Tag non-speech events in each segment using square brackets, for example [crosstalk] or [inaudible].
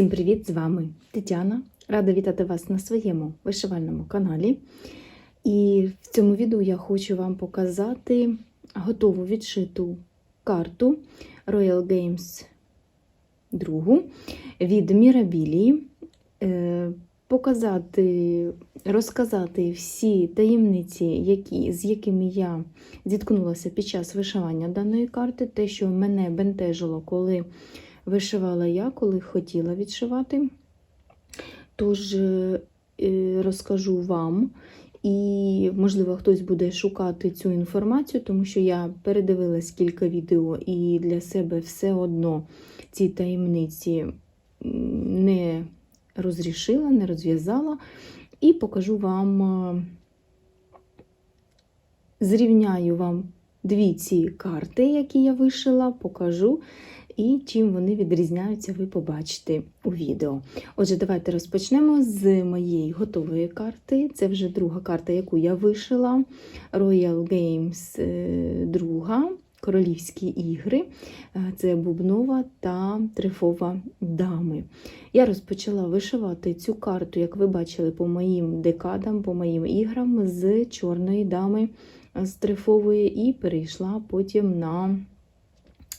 Всім привіт! З вами Тетяна. Рада вітати вас на своєму вишивальному каналі. І в цьому відео я хочу вам показати готову відшиту карту Royal Games 2 від Мірабілії. Е, Показати, розказати всі таємниці, які, з якими я зіткнулася під час вишивання даної карти, те, що мене бентежило, коли вишивала я, коли хотіла відшивати. Тож е, розкажу вам, і, можливо, хтось буде шукати цю інформацію, тому що я передивилась кілька відео і для себе все одно ці таємниці не розрішила, не розв'язала. І покажу вам, е, зрівняю вам дві ці карти, які я вишила, покажу. І чим вони відрізняються, ви побачите у відео. Отже, давайте розпочнемо з моєї готової карти. Це вже друга карта, яку я вишила. Royal Games 2, Королівські ігри. Це бубнова та трифова дами. Я розпочала вишивати цю карту, як ви бачили, по моїм декадам, по моїм іграм з чорної дами з трифової, і перейшла потім на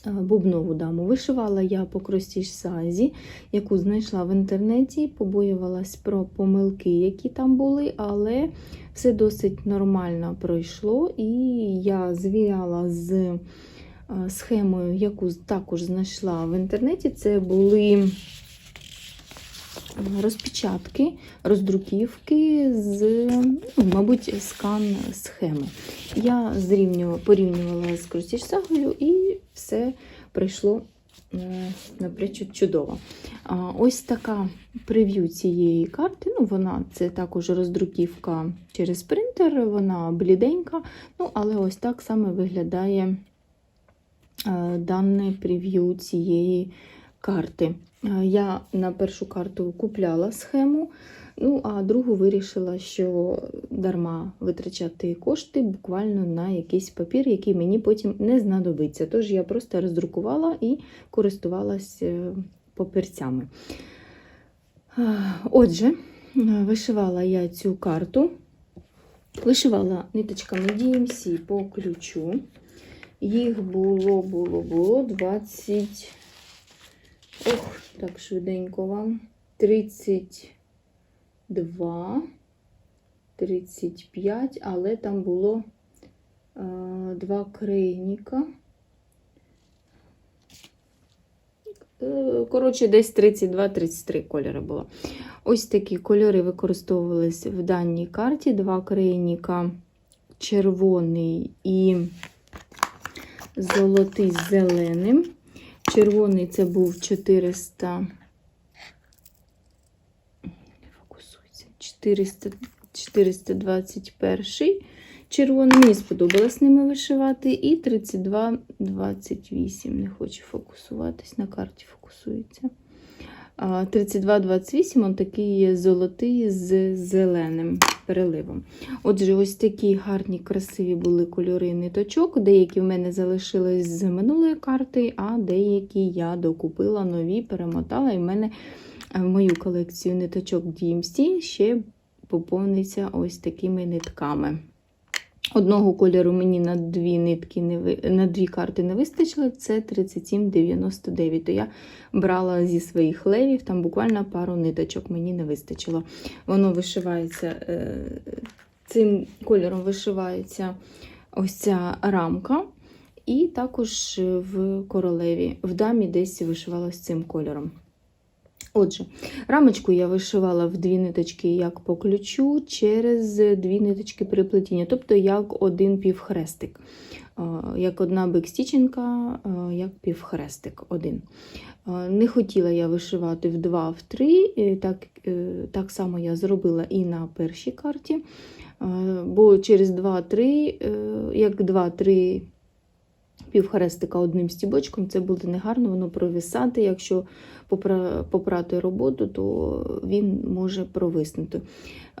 бубнову даму. Вишивала я по кростіж сазі, яку знайшла в інтернеті, побоювалась про помилки, які там були, але все досить нормально пройшло, і я звіряла з схемою, яку також знайшла в інтернеті. Це були розпечатки, роздруківки з, ну, мабуть, скан схеми. Я зрівнювала, порівнювала з крутіж-сагою і все прийшло напряму чудово. Ось така прев'ю цієї карти. Ну, вона Це також роздруківка через принтер, вона бліденька, ну, але ось так саме виглядає дане прев'ю цієї карти. Я на першу карту купляла схему, ну а другу вирішила, що дарма витрачати кошти буквально на якийсь папір, який мені потім не знадобиться. Тож я просто роздрукувала і користувалась папірцями. Отже, вишивала я цю карту, вишивала ниточками DMC по ключу. Їх було, було, було 20. Ох, так, швиденько вам. 32, 35, але там було а, два крейніка. Коротше, десь 32-33 кольори було. Ось такі кольори використовувалися в даній карті. Два крейніка червоний і золотий з зеленим. Червоний це був 400. Не фокусується. 400, 421. Червоний мені сподобалось ними вишивати. І 32,28. Не хочу фокусуватись, на карті фокусується. 32-28 он такий золотий з зеленим переливом. Отже, ось такі гарні, красиві були кольори ниточок. Деякі в мене залишились з минулої карти, а деякі я докупила нові, перемотала, і в мене в мою колекцію ниточок DMC ще поповниться ось такими нитками. Одного кольору мені на дві нитки не на дві карти не вистачило, це 37,99. То я брала зі своїх левів, там буквально пару ниточок мені не вистачило. Воно вишивається, е, цим кольором вишивається ось ця рамка. І також в королеві, в дамі десь вишивалась цим кольором. Отже, рамочку я вишивала в дві ниточки як по ключу, через дві ниточки переплетіння, тобто як один півхрестик. Як одна бекстіченка, як півхрестик один. Не хотіла я вишивати в 2, в 3, так, е, так само я зробила і на першій карті, бо через 2-3, е, як 2-3 півхрестика одним стібочком, це буде негарно, воно провисати. Якщо попрати роботу, то він може провиснути.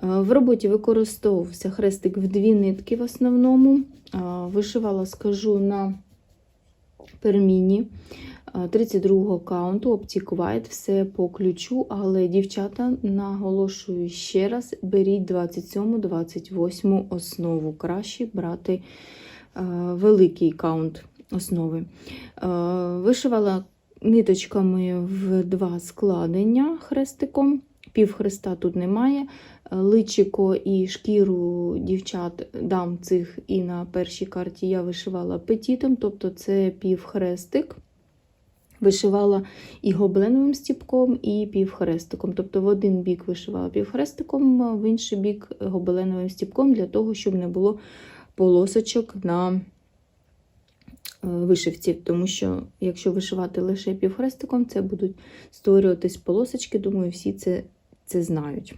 В роботі використовувався хрестик в дві нитки в основному. Вишивала, скажу, на перміні. 32-го каунту Optic White, все по ключу, але дівчата наголошую ще раз: беріть 27-28 основу. Краще брати е, великий каунт основи. Е, вишивала ниточками в два складення хрестиком. Пів хреста тут немає. Е, Личико і шкіру дівчат дам цих і на першій карті я вишивала петітом, тобто це півхрестик. Вишивала і гобленовим стіпком, і півхрестиком. Тобто в один бік вишивала півхрестиком, в інший бік гобеленовим стіпком, для того, щоб не було полосочок на е, вишивці. Тому що, якщо вишивати лише півхрестиком, це будуть створюватись полосочки. Думаю, всі це, це знають.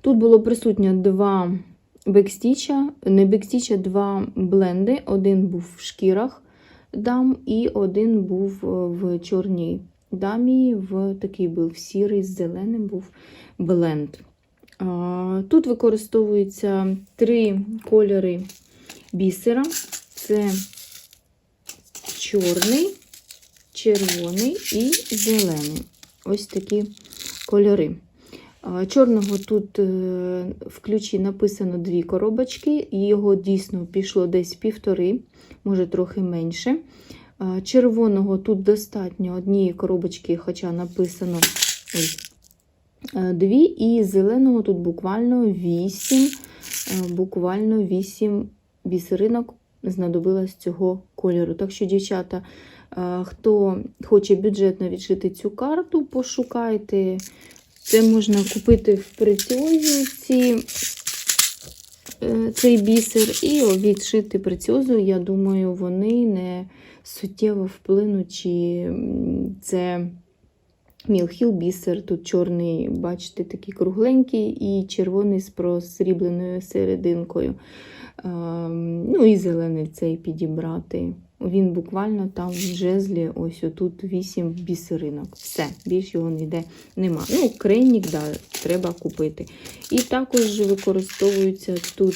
Тут було присутньо два бекстіча, не бекстіча, два бленди. Один був в шкірах дам, і один був в чорній дамі, в такий був сірий з зеленим був бленд. Тут використовуються три кольори бісера: це чорний, червоний і зелений. Ось такі кольори. Чорного тут е, в ключі написано дві коробочки, і його дійсно пішло десь півтори, може трохи менше. Червоного тут достатньо однієї коробочки, хоча написано ось, дві, і зеленого тут буквально вісім, е, буквально вісім бісеринок знадобилось цього кольору. Так що, дівчата, е, хто хоче бюджетно відшити цю карту, пошукайте. Це можна купити в преціозі е, цей бісер і відшити преціозу. Я думаю, вони не суттєво вплинуть, чи це мілхіл бісер. Тут чорний, бачите, такий кругленький, і червоний з просрібленою серединкою. Ем, Ну і зелений цей підібрати. Він буквально там в жезлі, ось отут 8 бісеринок. Все, більш його ніде нема. Ну, крейнік, да, треба купити. І також використовується тут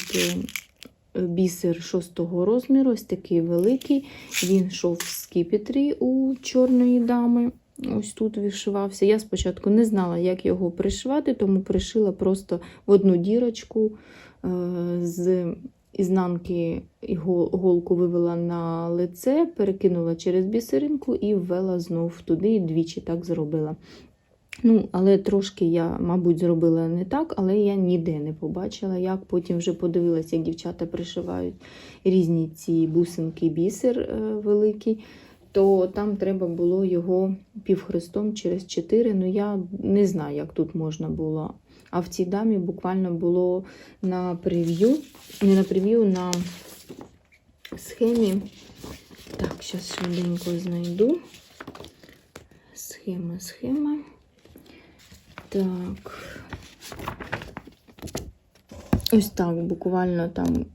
е, бісер 6 розміру, ось такий великий. Він йшов в скіпетрі у чорної дами. Ось тут вишивався. Я спочатку не знала, як його пришивати, тому пришила просто в одну дірочку е, з ізнанки гол- голку вивела на лице, перекинула через бісеринку і ввела знов туди, і двічі так зробила. Ну, але трошки я, мабуть, зробила не так, але я ніде не побачила, як потім вже подивилася, як дівчата пришивають різні ці бусинки, бісер е, великий, то там треба було його півхрестом через 4. Ну, я не знаю, як тут можна було. А в цій дамі буквально було на прев'ю, не на прев'ю, на схемі. Так, зараз швиденько знайду. Схема, схема. Так. Ось так, буквально там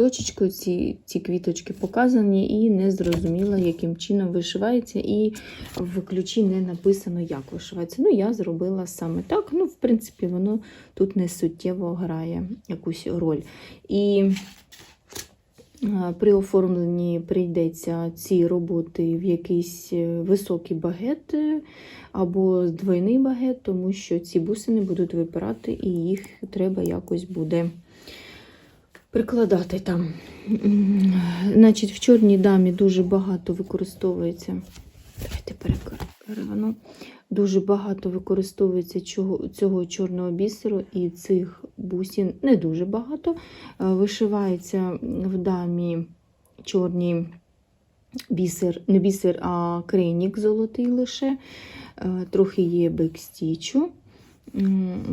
точечкою ці, ці квіточки показані, і не зрозуміла, яким чином вишивається, і в ключі не написано, як вишивається. Ну, я зробила саме так. Ну, в принципі, воно тут не суттєво грає якусь роль. І е, при оформленні прийдеться ці роботи в якийсь е, високий багет е, або двойний багет, тому що ці бусини будуть випирати, і їх треба якось буде прикладати там. Значить, в чорній дамі дуже багато використовується. Давайте переверну. Дуже багато використовується чого, цього чорного бісеру і цих бусин не дуже багато. Е, Вишивається в дамі чорній бісер, не бісер, а крейнік золотий лише. Е, Трохи є бекстічу.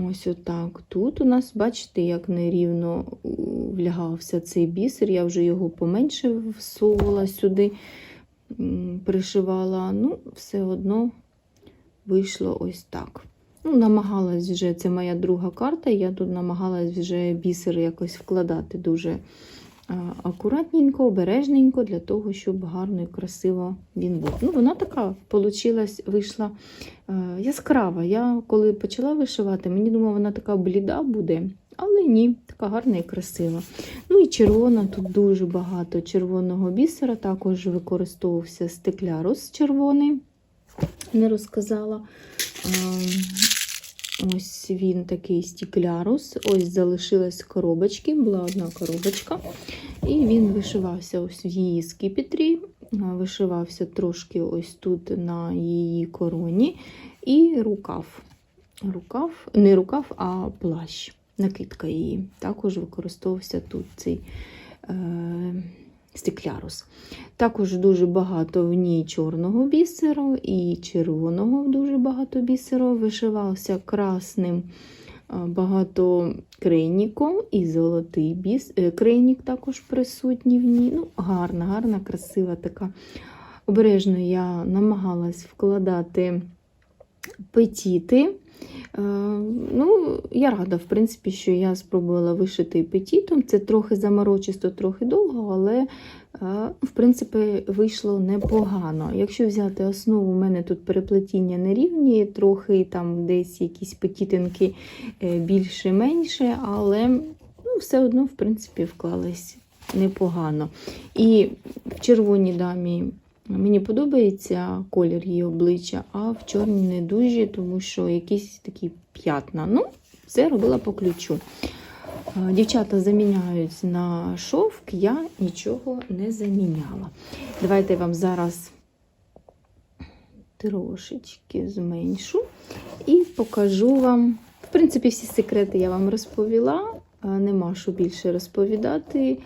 Ось отак. Тут у нас, бачите, як нерівно влягався цей бісер. Я вже його поменше всовувала сюди, пришивала. Ну, все одно вийшло ось так. Ну, намагалась вже, це моя друга карта, я тут намагалась вже бісер якось вкладати дуже акуратненько, обережненько, для того, щоб гарно і красиво він був. Ну, вона така получилась, вийшла е, яскрава. Я коли почала вишивати, мені думала, вона така бліда буде, Але ні, така гарна і красива. Ну і червона, тут дуже багато червоного бісера, також використовувався стеклярус червоний, не розказала. Ось він такий стіклярус. Ось залишилась коробочки, була одна коробочка. І він вишивався ось в її скипетрі, вишивався трошки ось тут на її короні. І рукав. Рукав, не рукав, а плащ. Накидка її. Також використовувався тут цей е, стеклярус. Також дуже багато в ній чорного бісеру і червоного дуже багато бісеру. Вишивався красним багато крейніком і золотий біс. е, крейнік також присутній в ній. Ну, Гарна, гарна, красива така. Обережно я намагалась вкладати петіти. Е, Ну, Я рада, в принципі, що я спробувала вишити петітом. Це трохи заморочисто, трохи довго, але, е, в принципі, вийшло непогано. Якщо взяти основу, у мене тут переплетіння нерівні, трохи там десь якісь петітинки е, більше-менше, але ну, все одно, в принципі, вклалось непогано. І в червоній дамі. Мені подобається колір її обличчя, а в чорній не дуже, тому що якісь такі п'ятна. Ну, все робила по ключу. Е, Дівчата заміняють на шовк, я нічого не заміняла. Давайте я вам зараз трошечки зменшу і покажу вам. В принципі, всі секрети я вам розповіла, е, нема що більше розповідати.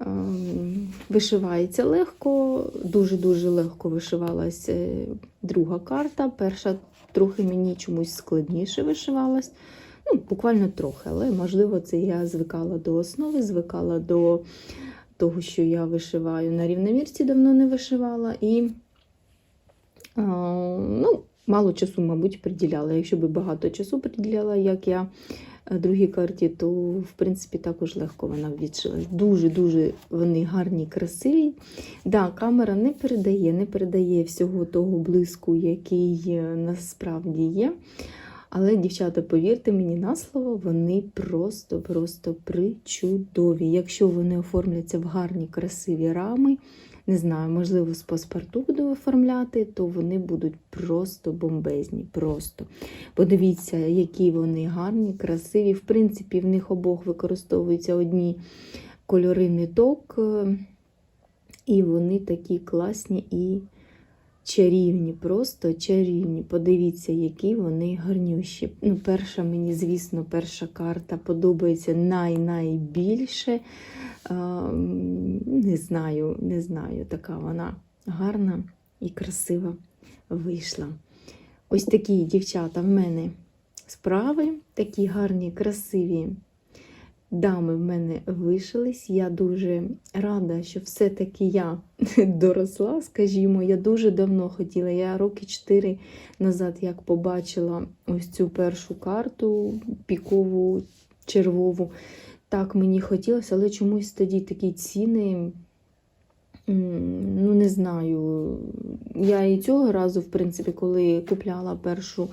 Ем, Вишивається легко, дуже-дуже легко вишивалась е, друга карта. Перша трохи мені чомусь складніше вишивалась. Ну, буквально трохи, але можливо, це я звикала до основи, звикала до того, що я вишиваю на рівномірці, давно не вишивала. І ну, мало часу, мабуть, приділяла. Якщо би багато часу приділяла, як я е, другій карті, то в принципі також легко вона відшилась. Дуже-дуже вони гарні, красиві. Да, камера не передає, не передає всього того блиску, який е, насправді є. Але, дівчата, повірте мені на слово, вони просто-просто причудові. Якщо вони оформляться в гарні, красиві рами, не знаю, можливо, з паспорту буду оформляти, то вони будуть просто бомбезні. Просто. Подивіться, які вони гарні, красиві. В принципі, в них обох використовуються одні кольори ниток, е, і вони такі класні і чарівні, просто чарівні. Подивіться, які вони гарнющі. Ну, Перша мені, звісно, перша карта подобається най-найбільше. Не знаю, не знаю, така вона гарна і красива вийшла. Ось такі дівчата в мене справи, такі гарні, красиві дами в мене вишились. Я дуже рада, що все-таки я [laughs] доросла, скажімо, я дуже давно хотіла. Я роки 4 назад, як побачила ось цю першу карту, пікову, червову. Так мені хотілося, але чомусь тоді такі ціни. Ну, не знаю. Я і цього разу, в принципі, коли купляла першу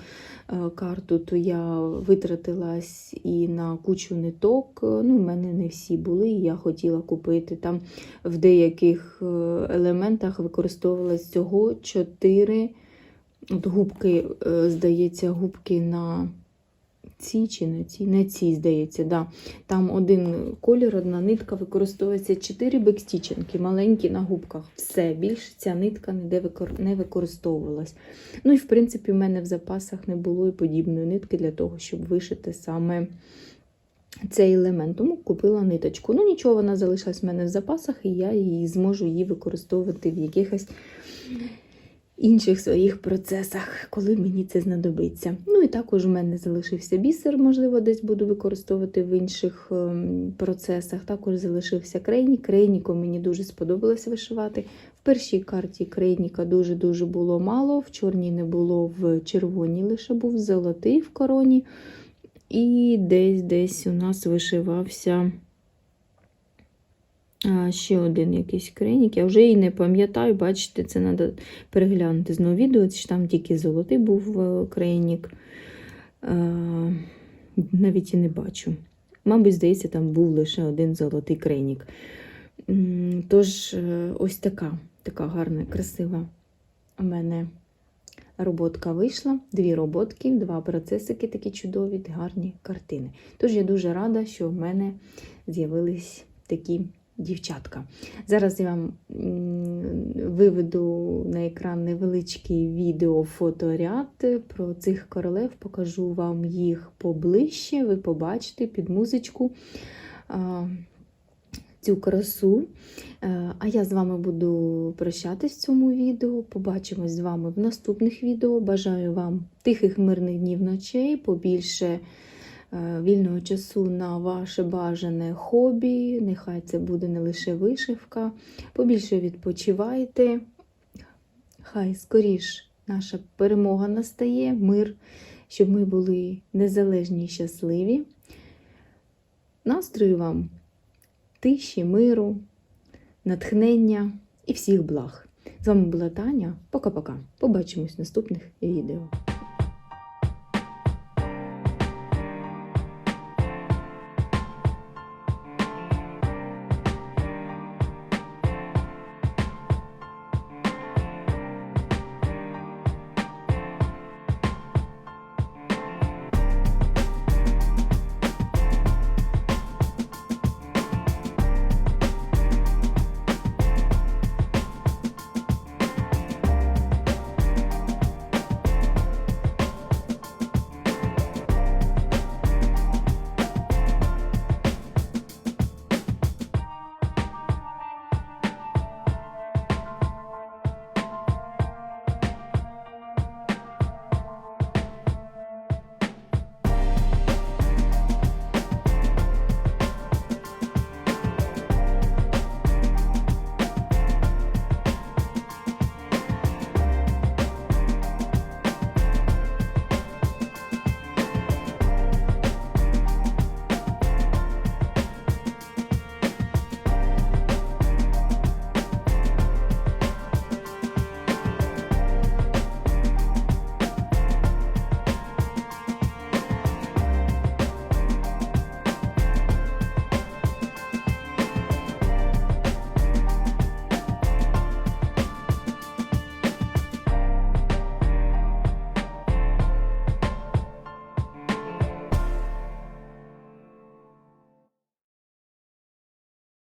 е, карту, то я витратилась і на кучу ниток. Ну, в мене не всі були, і я хотіла купити. Там в деяких е, елементах використовувалось всього 4 от губки, е, здається, губки на ці чи на ці, на ці, здається, да. Там один колір, одна нитка використовується 4 бекстіченки, маленькі на губках. Все, більше ця нитка не використовувалась. Ну і в принципі, в мене в запасах не було і подібної нитки для того, щоб вишити саме цей елемент. Тому купила ниточку. Ну нічого, вона залишилась в мене в запасах, і я її зможу її використовувати в якихось інших своїх процесах, коли мені це знадобиться. Ну і також у мене залишився бісер, можливо, десь буду використовувати в інших ем, процесах. Також залишився крейнік. Крейніком мені дуже сподобалось вишивати. В першій карті крейніка дуже-дуже було мало, в чорній не було, в червоній лише був золотий в короні. І десь десь у нас вишивався. Ще один якийсь крейнік. Я вже і не пам'ятаю, бачите, це треба переглянути знову відео, чи там тільки золотий був е, крейнік. Навіть і не бачу. Мабуть, здається, там був лише один золотий крейнік. Тож, е, ось така, така гарна, красива у мене роботка вийшла. Дві роботки, два процесики такі чудові, гарні картини. Тож я дуже рада, що в мене з'явились такі дівчатка. Зараз я вам виведу на екран невеличкий відео-фоторяд про цих королев, покажу вам їх поближче, ви побачите під музичку цю красу. Е, А я з вами буду прощатись в цьому відео. Побачимось з вами в наступних відео. Бажаю вам тихих мирних днів ночей, побільше вільного часу на ваше бажане хобі. Нехай це буде не лише вишивка. Побільше відпочивайте. Хай скоріш наша перемога настає, мир, щоб ми були незалежні і щасливі. Настрою вам тиші, миру, натхнення і всіх благ. З вами була Таня. Пока-пока. Побачимось в наступних відео.